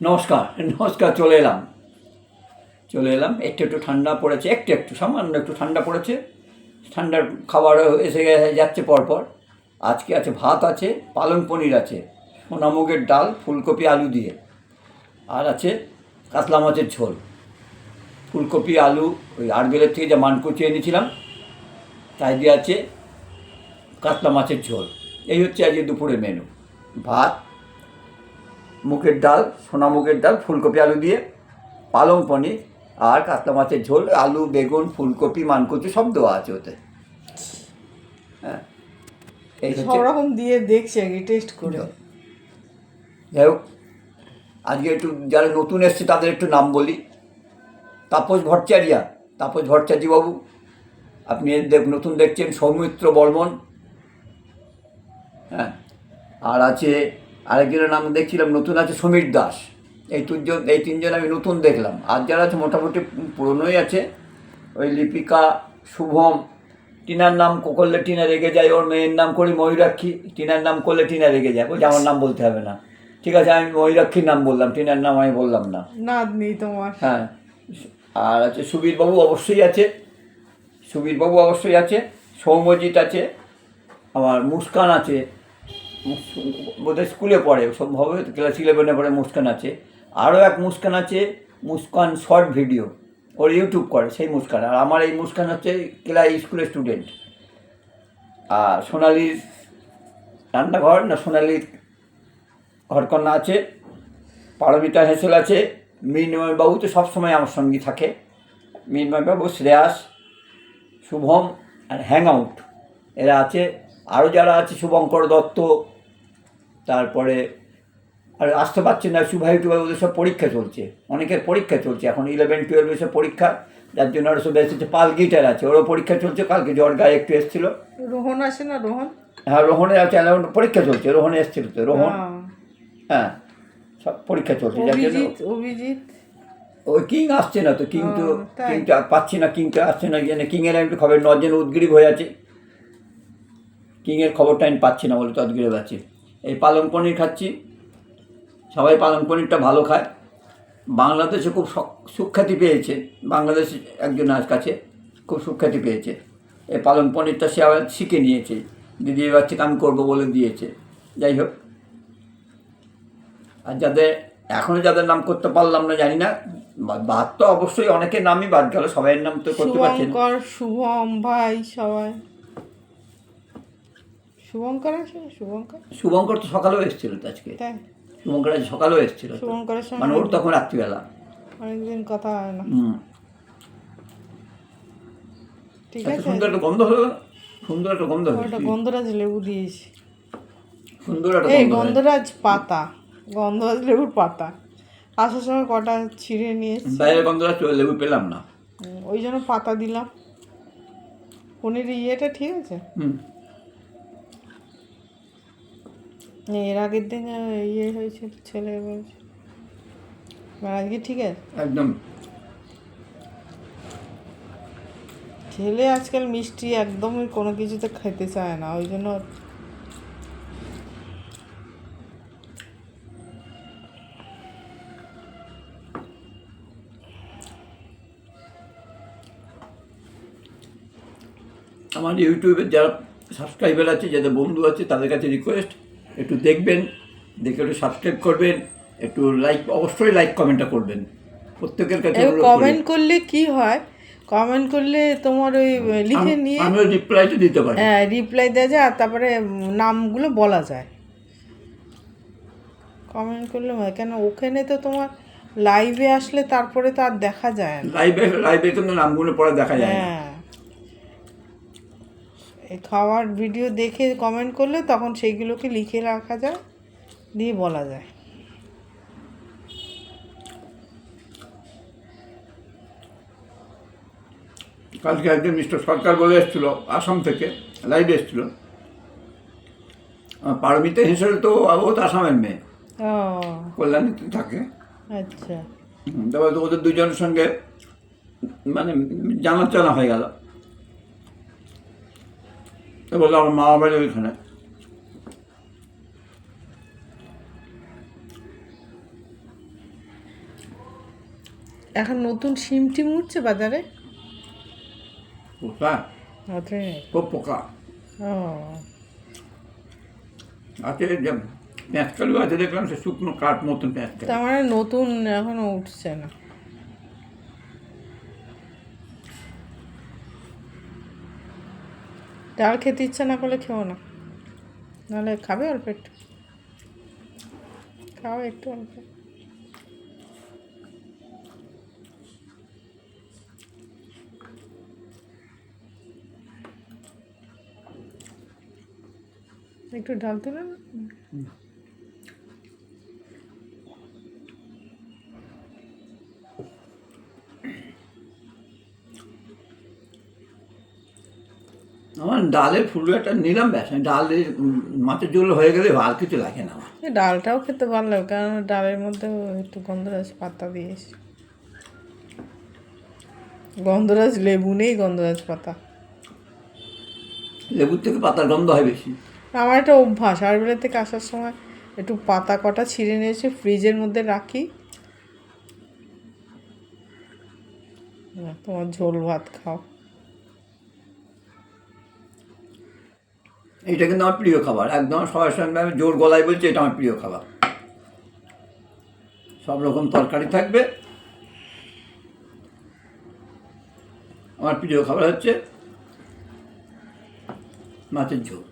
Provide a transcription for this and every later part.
নমস্কার নমস্কার, চলে এলাম। চলে এলাম, একটু একটু ঠান্ডা পড়েছে, একটু একটু, সামান্য একটু ঠান্ডা পড়েছে। ঠান্ডার খাবার এসে যাচ্ছে পরপর। আজকে আছে ভাত আছে, পালং পনির আছে, সোনামুগের ডাল, ফুলকপি, আলু দিয়ে। আর আছে কাতলা মাছের ঝোল। ফুলকপি, আলু, ওই আরবেলের থেকে যা মানকুচি এনেছিলাম, তাই দিয়ে আছে কাতলা মাছের ঝোল। এই হচ্ছে আজকে দুপুরের মেনু ভাত মুগের ডাল সোনা মুগের ডাল ফুলকপি আলু দিয়ে পালং পনির আর কাতলা মাছের ঝোল আলু বেগুন ফুলকপি মানকচু সব দেওয়া আছে ওতে। হ্যাঁ এই সব রকম দিয়ে দেখছি আগে টেস্ট করে। যাই হোক আজকে একটু যারা নতুন এসছে তাদের একটু নাম বলি। তাপস ভট্টাচারিয়া তাপস ভট্টাচার্য বাবু আপনি দেখ নতুন দেখছেন সৌমিত্র বর্মন। হ্যাঁ আর আছে আরেকজনের নাম দেখছিলাম নতুন আছে সমীর দাস। এই তিনজন এই তিনজন আমি নতুন দেখলাম। আর যারা আছে মোটামুটি পুরনোই আছে ওই লিপিকা শুভম টিনার নাম করলে টিনা রেগে যায় ওর মেয়ের নাম করি ময়ূরাক্ষী টিনার নাম করলে টিনা রেগে যায় বলছে আমার নাম বলতে হবে না। ঠিক আছে আমি ময়ূরাক্ষীর নাম বললাম টিনার নাম আমি বললাম না। নেই তোমার। হ্যাঁ আর আছে সুবীরবাবু অবশ্যই আছে সুবীরবাবু অবশ্যই আছে সৌম্যজিৎ আছে আমার মুস্কান আছে বোধহয় স্কুলে পড়ে সম্ভবত ক্লাস ইলেভেনে পড়ে মুস্কান আছে। আরও এক মুস্কান আছে, মুস্কান শর্ট ভিডিও। ওর ইউটিউব করে, সেই মুস্কান। আর আমার এই মুস্কান হচ্ছে ক্লাস স্কুলের স্টুডেন্ট আর সোনালির রান্নাঘর, না, সোনালির ঘরকন্যা আছে, পারমিতা হেসেল আছে বাবু তো সবসময় আমার সঙ্গে থাকে। বাবু, শ্রেয়াস, শুভম, আর হ্যাং আউট এরা আছে। আরও যারা আছে, শুভঙ্কর দত্ত তারপরে আর আসতে পারছে না সুভাই টুভাই ওদের সব পরীক্ষা চলছে। অনেকের পরীক্ষা চলছে এখন ইলেভেন টুয়েলভ সব পরীক্ষা যার জন্য ওরা সব এসেছে। পাল গিটার আছে ওরও পরীক্ষা চলছে কালকে জ্বর গায়ে একটু এসেছিল। রোহন আসে না রোহন? হ্যাঁ রোহনের আছে এখন পরীক্ষা চলছে রোহনে এসেছিল তো রোহন। হ্যাঁ। হ্যাঁ সব পরীক্ষা চলছে যার জন্য অভিজিৎ ওই কিং আসছে না তো কিং তো তাই? কিংটা পাচ্ছি না কিংটা আসছে না জেনে কিংয়ের একটু খবর নজন উদ্গ্রীব হয়ে আছে। কিংয়ের খবরটা আমি পাচ্ছি না বলে তো উদ্গ্রীব আছে। এই পালং পনির খাচ্ছি। সবাই পালং পনিরটা ভালো খায়। বাংলাদেশে খুব সুখ্যাতি পেয়েছে। বাংলাদেশ একজন একজনের কাছে খুব সুখ্যাতি পেয়েছে। এই পালং পনিরটা সে আবার শিখে নিয়েছে। দিদি এবার থেকে আমি করব বলে দিয়েছে। যাই হোক। আর যাদের এখনও যাদের নাম করতে পারলাম না জানি না। বাদ তো অবশ্যই অনেকের নামই বাদ গেল। সবাইয়ের নাম তো করতে পারছেন। না। শুভম ভাই সবাই। শুভঙ্কর আছে? শুভঙ্কর? শুভঙ্কর তো সকালেও এসেছিল তো আজকে। তাই? শুভঙ্কর আজ সকালেও এসেছিল। শুভঙ্করের মানে সঙ্গে ওর তখন রাত্রিবেলা। অনেকদিন কথা হয় না। হুম। ঠিক আছে। সুন্দর একটা গন্ধ হলো? সুন্দর একটা গন্ধ হলো ওটা গন্ধরাজ লেবু দিয়েছি। সুন্দর একটা এই গন্ধরাজ পাতা। গন্ধরাজ লেবুর পাতা। আসার সময় কটা ছিঁড়ে নিয়েছি। বাইরের গন্ধটা চলে লেবু পেলাম না। ওই জন্য পাতা দিলাম। পনির ইয়েটা ঠিক আছে? হুম। এর আগের দিন ইয়ে হয়েছিল ছেলে বলছে। আজকে ঠিক আছে? একদম। ছেলে আজকাল মিষ্টি একদমই কোনো কিছুতে খেতে চায় না ওই জন্য আমার ইউটিউবের যারা সাবস্ক্রাইবার আছে যাদের বন্ধু আছে তাদের কাছে রিকোয়েস্ট একটু দেখবেন দেখে একটু সাবস্ক্রাইব করবেন একটু লাইক অবশ্যই লাইক কমেন্টটা করবেন। প্রত্যেকের কাছে কমেন্ট করলে কি হয়? কমেন্ট করলে তোমার ওই লিখে আম- নিয়ে আমিও রিপ্লাইটা দিতে পারি। হ্যাঁ রিপ্লাই দেওয়া যায় আর তারপরে নামগুলো বলা যায়। কমেন্ট করলে হয় কেন ওখানে তো তোমার লাইভে আসলে তারপরে তো আর দেখা যায় না। লাইভে লাইভে কিন্তু নামগুলো পরে দেখা যায় না। হ্যাঁ। খাওয়ার ভিডিও দেখে কমেন্ট করলে তখন সেইগুলোকে লিখে রাখা যায় দিয়ে বলা যায়। কালকে একজন মিস্টার সরকার বলে এসেছিল আসাম থেকে লাইভে এসেছিল। পারমিতা হিসেবে তো ও তো আসামের মেয়ে। কল্যাণীতে থাকে। আচ্ছা। তারপরে তো ওদের দুজনের সঙ্গে মানে জানা জানা হয়ে গেল। তো বলল আমার মামা বাড়ি ওইখানে। এখন নতুন সিম টিম উঠছে বাজারে? পোকা? অতই পোকা। ও। আছে যে পেঁচকালু আছে দেখলাম সে শুকনো কাঠ মতন পেঁচকালু তার মানে নতুন এখনও উঠছে না। ডাল খেতে ইচ্ছা না করলে খেও না। নাহলে খাবে অল্প একটু। খাও একটু অল্প। একটু ডাল তুলে না ডালের ফুলু একটা নিলাম ব্যাস। আমি ডাল দিয়ে উম, মাছের ঝোল হয়ে গেলে আর কিছু লাগে না আমার। ডালটাও খেতে ভালো লাগে কারণ ডালের মধ্যে একটু গন্ধরাজ পাতা দিয়েছি গন্ধরাজ লেবু নেই গন্ধরাজ পাতা। লেবুর থেকে পাতার গন্ধ হয় বেশি। আমার একটা অভ্যাস আরবেলা থেকে আসার সময় একটু পাতা কটা ছিঁড়ে নিয়ে এসে ফ্রিজের মধ্যে রাখি। তোমার ঝোল ভাত খাও। এটা কিন্তু আমার প্রিয় খাবার। একদম সবার সঙ্গে জোর গলায় বলছি, এটা আমার প্রিয় খাবার। সব রকম তরকারি থাকবে। আমার প্রিয় খাবার হচ্ছে মাছের ঝোল।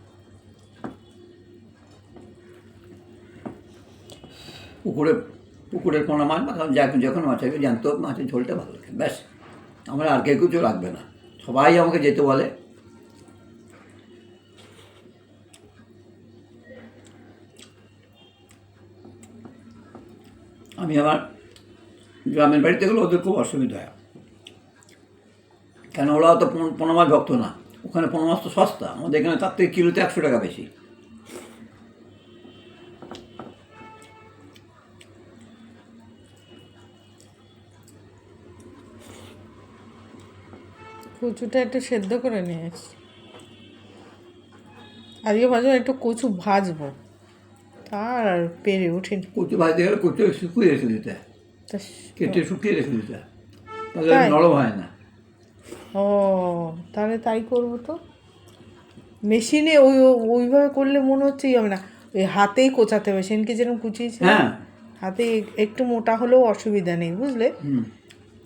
পুকুরে, পুকুরের কোনো মাছ বা যখন যখন মাছ হবে জানতো মাছের ঝোলটা ভালো লাগে। ব্যাস, আমার আর কেউ কিছু লাগবে না। সবাই আমাকে যেতে বলে। আমি আমার গ্রামের বাড়িতে গেলে ওদের খুব অসুবিধা হয়। কেন ওরা তো পোনা মাছ ভক্ত না। ওখানে পোনা মাছ তো সস্তা। আমাদের এখানে তার থেকে কিলোতে একশো টাকা বেশি। কচুটা একটু সেদ্ধ করে নিয়ে এসছি। আজকে ভাজবো একটু কচু ভাজবো। আর পেরে উঠিনি কচু ভাজতে গেলে কচু শুকিয়ে রেখে দিতে। কেটে শুকিয়ে রেখে দিতে। তাহলে নরম হয় না। ও তাহলে তাই করব তো? মেশিনে ওই ওইভাবে করলে মনে হচ্ছে ই হবে না। ওই হাতেই কোচাতে হবে। সেনকে যেরকম কুচিয়েছে হ্যাঁ। হাতে একটু মোটা হলেও অসুবিধা নেই বুঝলে?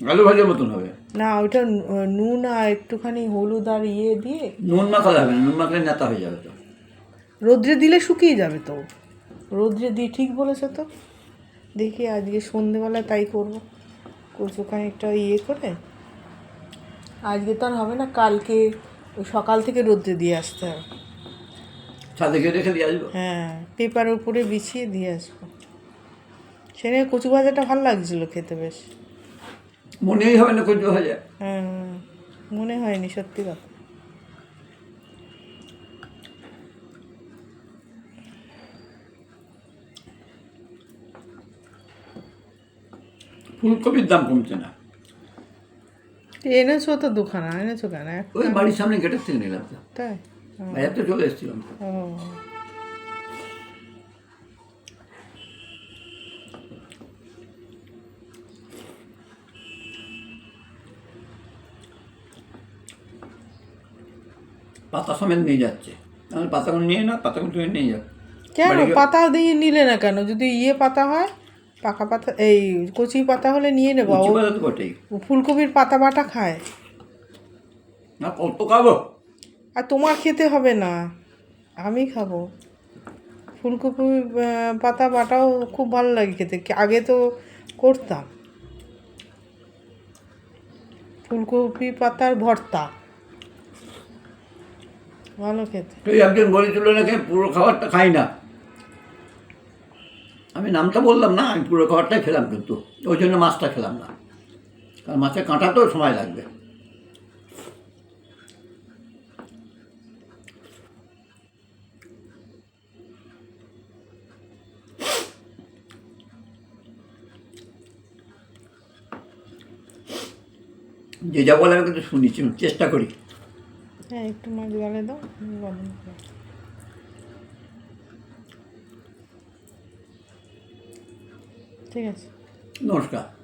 আলু ভাজার মতন হবে। না ওইটা নুন আর একটুখানি হলুদ আর ইয়ে দিয়ে নুন মাখালে হবে নুন মাখলে নেতা হয়ে যাবে তো। রোদ্রে দিলে শুকিয়ে যাবে তো। রোদ্রে দিয়ে ঠিক বলেছ তো। দেখি আজকে সন্ধেবেলা তাই করব। কচু খানিকটা ইয়ে করে। আজকে তো আর হবে না কালকে ওই সকাল থেকে রোদ্রে দিয়ে আসতে হবে। ছাদে গিয়ে রেখে দিয়ে আসব? হ্যাঁ পেপারের উপরে বিছিয়ে দিয়ে আসব। সেখানে কচু ভাজাটা ভালো লাগছিল খেতে বেশ। মনেই হবে না কচু ভাজা। হ্যাঁ মনে হয়নি সত্যি কথা। ফুলকপির দাম কমছে না। এনেছো তো দুখানা এনেছো কেন? ওই বাড়ির সামনে গেটের থেকে নিলাম তো। তাই? ও, বাজার তো চলে এসেছিলাম পাতা সমেত নিয়ে যাচ্ছে। পাতাগুলো নিয়ে না পাতাগুলো নিয়ে যাও। কেন? পাতা দিয়ে নিলে না কেন? যদি ইয়ে পাতা হয়? পাকা পাতা এই কচি পাতা হলে নিয়ে নেব। ফুলকপির পাতা বাটা খায়। না কত খাব? আর তোমার খেতে হবে না। আমি খাব। ফুলকপি পাতা বাটাও খুব ভালো লাগে খেতে। আগে তো করতাম। ফুলকপি পাতার ভর্তা। ভালো খেতে। তুই একজন বলেছিল নাকি পুরো খাবারটা খাই না। আমি নামটা বললাম না, আমি পুরো খাবারটাই খেলাম কিন্তু, ওই জন্য মাছটা খেলাম না। কারণ মাছের কাঁটা তো সময় লাগবে। যে যা বলে আমি কিন্তু শুনেছি চেষ্টা করি। হ্যাঁ একটু মাছ গালে দাও আমি গরম করে। ঠিক আছে। নমস্কার।